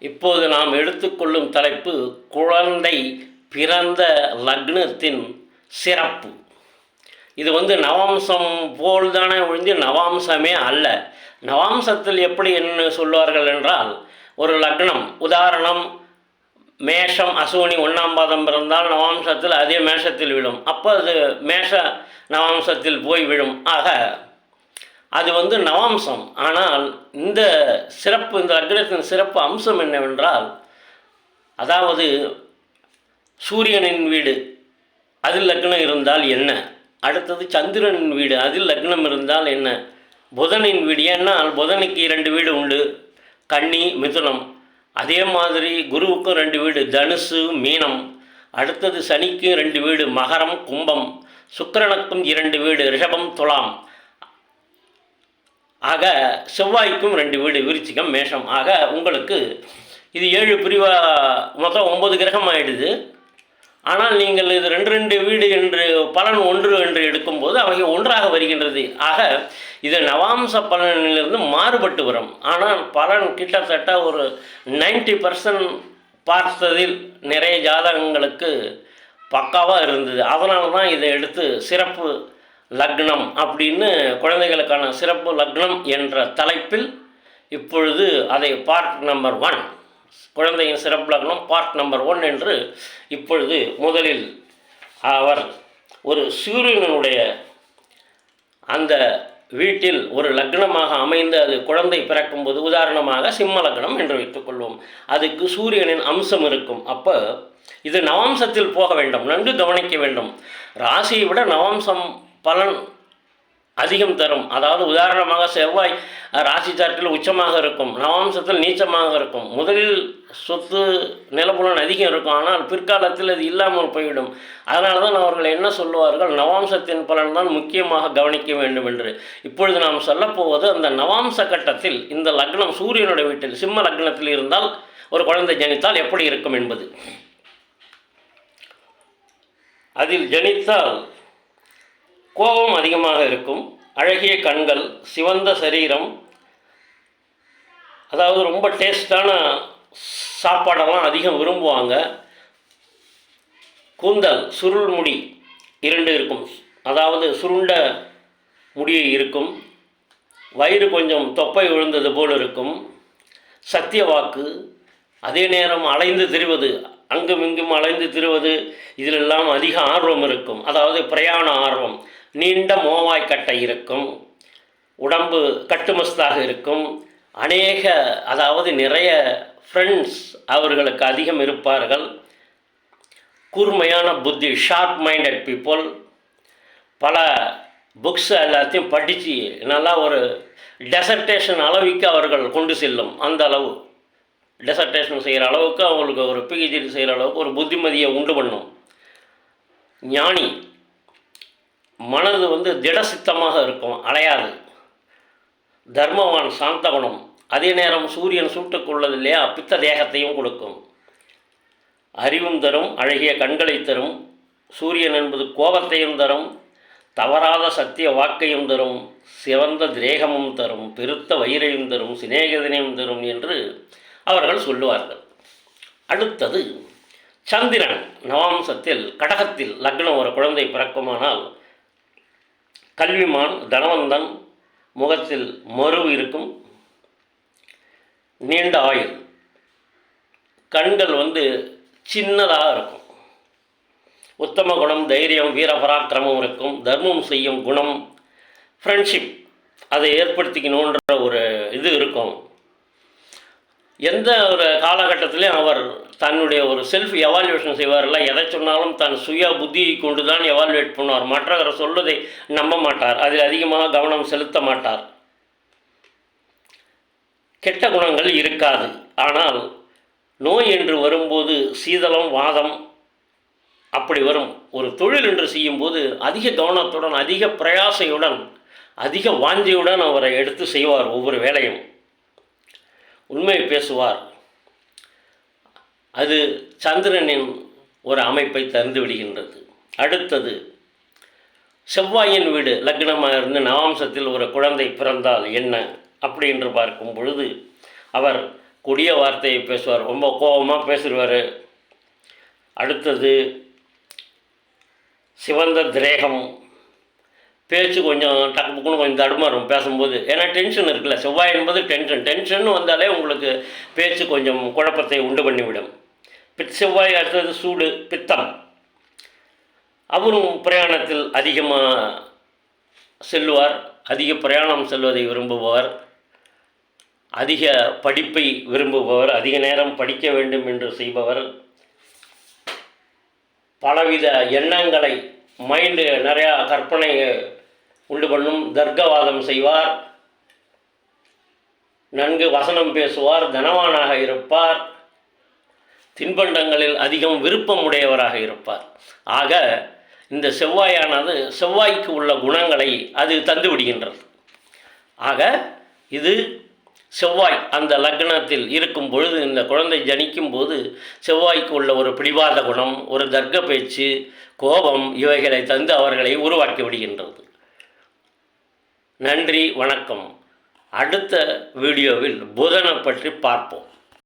இப்போது நாம் எடுத்துக்கொள்ளும் தலைப்பு குழந்தை பிறந்த லக்னத்தின் சிறப்பு. இது வந்து நவாம்சம் போல் தானே ஒழிஞ்சு நவாம்சமே அல்ல. நவாம்சத்தில் எப்படி என்ன சொல்வார்கள் என்றால் ஒரு லக்னம் உதாரணம் மேஷம் அசுவனி ஒன்றாம் பாதம் பிறந்தால் நவாம்சத்தில் அதே மேஷத்தில் விழும். அப்போ அது மேஷ நவாம்சத்தில் போய் விழும். ஆக அது வந்து நவாம்சம். ஆனால் இந்த சிறப்பு இந்த லக்னத்தின் சிறப்பு அம்சம் என்னவென்றால் அதாவது சூரியனின் வீடு அதில் லக்னம் இருந்தால் என்ன? அடுத்தது சந்திரனின் வீடு அதில் லக்னம் இருந்தால் என்ன? புதனின் வீடு. ஏன்னால் புதனுக்கு இரண்டு வீடு உண்டு. கன்னி மிதுனம். அதே மாதிரி குருவுக்கும் ரெண்டு வீடு தனுசு மீனம். அடுத்தது சனிக்கும் ரெண்டு வீடு மகரம் கும்பம். சுக்கிரனுக்கும் இரண்டு வீடு ரிஷபம் துலாம். ஆக செவ்வாய்க்கும் ரெண்டு வீடு விருச்சிகம் மேஷம். ஆக உங்களுக்கு இது ஏழு பிரிவாக மொத்தம் ஒம்பது கிரகம் ஆயிடுது. ஆனால் நீங்கள் இது ரெண்டு ரெண்டு வீடு என்று பலன் ஒன்று என்று எடுக்கும்போது அவை ஒன்றாக வருகின்றது. ஆக இது நவாம்ச பலனிலிருந்து மாறுபட்டு வரும். ஆனால் பலன் கிட்டத்தட்ட ஒரு நைன்டி பர்சன்ட் பார்த்ததில் நிறைய ஜாதகங்களுக்கு பக்காவாக இருந்தது. அதனால தான் இதை எடுத்து சிறப்பு லக்னம் அப்படின்னு குழந்தைகளுக்கான சிறப்பு லக்னம் என்ற தலைப்பில் இப்பொழுது அதை பார்ட் நம்பர் ஒன் குழந்தையின் சிறப்பு லக்னம் பார்ட் நம்பர் ஒன் என்று இப்பொழுது முதலில் அவர் ஒரு சூரியனுடைய அந்த வீட்டில் ஒரு லக்னமாக அமைந்து அது குழந்தை பிறக்கும்போது உதாரணமாக சிம்ம லக்னம் என்று வைத்துக்கொள்வோம் அதுக்கு சூரியனின் அம்சம் இருக்கும். அப்போ இது நவாம்சத்தில் போக வேண்டும். நன்கு கவனிக்க வேண்டும். ராசியை விட நவாம்சம் பலன் அதிகம் தரும். அதாவது உதாரணமாக செவ்வாய் ராசி சாட்டில் உச்சமாக இருக்கும் நவாம்சத்தில் நீச்சமாக இருக்கும். முதலில் சொத்து நிலப்புலன் அதிகம் இருக்கும். ஆனால் பிற்காலத்தில் அது இல்லாமல் போய்விடும் அதனால தான் அவர்கள் என்ன சொல்லுவார்கள்? நவாம்சத்தின் பலன் தான் முக்கியமாக கவனிக்க வேண்டும் என்று. இப்பொழுது நாம் சொல்லப்போவது அந்த நவாம்ச கட்டத்தில் இந்த லக்னம் சூரியனுடைய வீட்டில் சிம்ம லக்னத்தில் இருந்தால் ஒரு குழந்தை ஜனித்தால் எப்படி இருக்கும் என்பது. அதில் ஜனித்தால் கோபம் அதிகமாக இருக்கும். அழகிய கண்கள் சிவந்த சரீரம். அதாவது ரொம்ப டேஸ்டான சாப்பாடெல்லாம் அதிகம் விரும்புவாங்க. கூந்தல் சுருள் முடி இரண்டு இருக்கும். அதாவது சுருண்ட முடி இருக்கும். வயிறு கொஞ்சம் தொப்பை விழுந்தது போல் இருக்கும். சத்திய வாக்கு அதே நேரம் அலைந்து திரிவது அங்கும் இங்கும் அலைந்து திரிவது இதிலெல்லாம் அதிக ஆர்வம் இருக்கும். அதாவது பிரயாண ஆர்வம். நீண்ட மோவாய்க்கட்டை இருக்கும். உடம்பு கட்டுமஸ்தாக இருக்கும். அநேக அதாவது நிறைய ஃப்ரெண்ட்ஸ் அவர்களுக்கு அதிகம் இருப்பார்கள். கூர்மையான புத்தி ஷார்ப் மைண்டட் பீப்புள் பல புக்ஸ் எல்லாத்தையும் படித்து நல்லா ஒரு டெசர்டேஷன் அளவுக்கு அவர்கள் கொண்டு செல்லும் அந்த அளவு. டெசர்டேஷன் செய்கிற அளவுக்கு அவங்களுக்கு ஒரு பிஹெச்டி செய்கிற அளவுக்கு ஒரு புத்திமதியை உண்டு பண்ணும். ஞானி மனது வந்து திடசித்தமாக இருக்கும் அலையாது. தர்மவான் சாந்தகுணம் அதே நேரம் சூரியன் சூட்டுக்குள்ளது இல்லையா பித்த தேகத்தையும் கொடுக்கும். அறிவும் தரும் அழகிய கண்களை தரும் சூரியன் என்பது கோபத்தையும் தரும் தவறாத சத்திய வாக்கையும் தரும் சிவந்த திரேகமும் தரும் பெருத்த வயிறையும் தரும் சிநேகதனையும் தரும் என்று அவர்கள் சொல்லுவார்கள். அடுத்தது சந்திரன் நவாம்சத்தில் கடகத்தில் லக்னம் ஒரு குழந்தை பிறக்குமானால் கல்விமான் தனவந்தன் முகத்தில் மறு இருக்கும். நீண்ட ஆயுள். கண்கள் வந்து சின்னதாக இருக்கும். உத்தம குணம் தைரியம் வீரபராக்கிரமம் இருக்கும். தர்மம் செய்யும் குணம் ஃப்ரெண்ட்ஷிப் அதை ஏற்படுத்திக்கணுன்ற ஒரு இது இருக்கும். எந்த ஒரு காலகட்டத்திலையும் அவர் தன்னுடைய ஒரு செல்ஃப் எவால்யூஷன் செய்வார்ல எதை சொன்னாலும் தன் சுய புத்தியை கொண்டு தான் எவால்வேட் பண்ணுவார். மற்றவர் சொல்வதை நம்ப மாட்டார். அதில் அதிகமாக கவனம் செலுத்த மாட்டார். கெட்ட குணங்கள் இருக்காது. ஆனால் நோய் என்று வரும்போது சீதளம் வாதம் அப்படி வரும். ஒரு தொழில் என்று செய்யும்போது அதிக கவனத்துடன் அதிக பிரயாசையுடன் அதிக வாஞ்சியுடன் அவரை எடுத்து செய்வார் ஒவ்வொரு வேலையும் உண்மை பேசுவார். அது சந்திரனின் ஒரு அமைப்பை தந்து விடுகின்றது. அடுத்தது செவ்வாயின் வீடு லக்னமாக இருந்து நவாம்சத்தில் ஒரு குழந்தை பிறந்தால் என்ன? அப்படி என்று பார்க்கும் பொழுது அவர் கொடிய வார்த்தையை பேசுவார். ரொம்ப கோபமாக பேசுவார் அடுத்தது சிவந்த திரேகம். பேச்சு கொஞ்சம் டக்கு புக்குன்னு கொஞ்சம் தடுமாறும் பேசும்போது. ஏன்னா டென்ஷன் இருக்குல்ல. செவ்வாய் என்பது டென்ஷன் டென்ஷன் வந்தாலே உங்களுக்கு பேச்சு கொஞ்சம் குழப்பத்தை உண்டு பண்ணிவிடும். பித் செவ்வாய் அடுத்தது சூடு பித்தம். அவரும் பிரயாணத்தில் அதிகமாக செல்லுவார் அதிக பிரயாணம் செல்வதை விரும்புபவர் அதிக படிப்பை விரும்புபவர் அதிக நேரம் படிக்க வேண்டும் என்று செய்பவர். பலவித எண்ணங்களை மைண்டு நிறையா கற்பனை உண்டு பண்ணும் தர்க்கவாதம் செய்வார். நன்கு வசனம் பேசுவார் தனவானாக இருப்பார். தின்பண்டங்களில் அதிகம் விருப்பம் உடையவராக இருப்பார். ஆக இந்த செவ்வாயானது செவ்வாய்க்கு உள்ள குணங்களை அது தந்து விடுகின்றது. ஆக இது செவ்வாய் அந்த லக்னத்தில் இருக்கும் பொழுது இந்த குழந்தை ஜனிக்கும் போது செவ்வாய்க்கு உள்ள ஒரு பிடிவாத குணம் ஒரு தர்க்க பேச்சு கோபம் இவைகளை தந்து அவர்களை உருவாக்கி விடுகின்றது. நன்றி வணக்கம். அடுத்த வீடியோவில் புதனை பற்றி பார்ப்போம்.